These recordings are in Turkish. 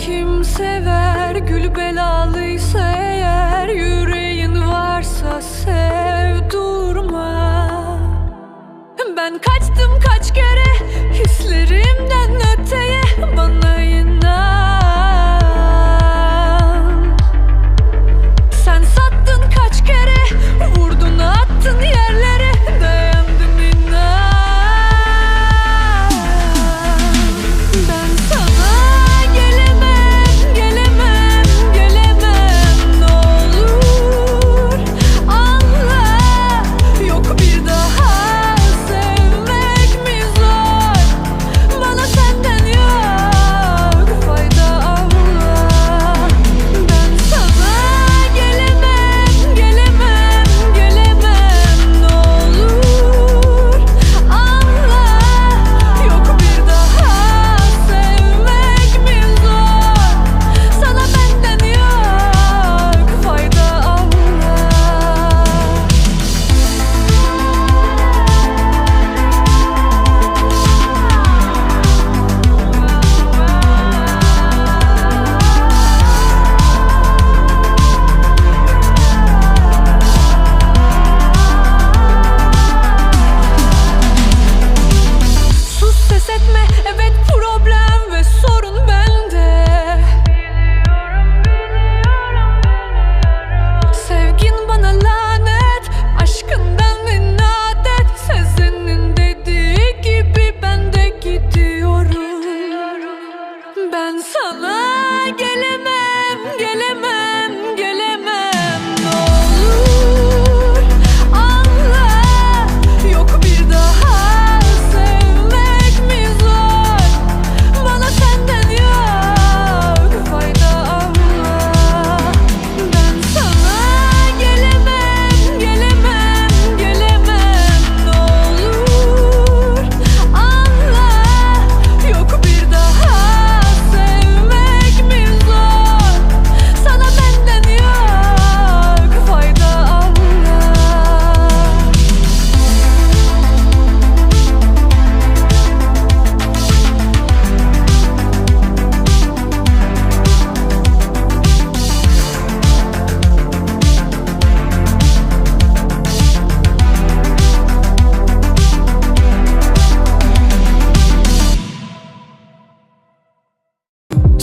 Kim sever gül belalıysa eğer yüz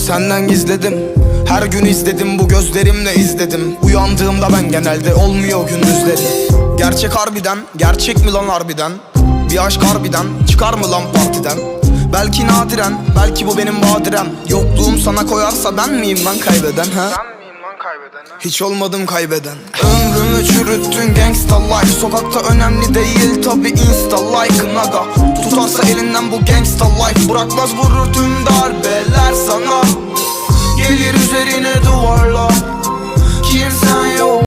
Senden gizledim. Her gün izledim bu gözlerimle izledim. Uyandığımda ben genelde olmuyor gündüzleri. Gerçek harbiden Gerçek mi lan harbiden? Bir aşk harbiden Çıkar mı lan partiden? Belki nadiren Belki bu benim badirem Yokluğum sana koyarsa ben miyim lan kaybeden ha? Hiç olmadım kaybeden. Ömrümü çürüttün gangsta life. Sokakta önemli değil tabi insta like naga Tutarsa elinden bu gangsta life Bırakmaz vurur tüm darbeler sana. Gelir üzerine duvarlar. Kimsen yok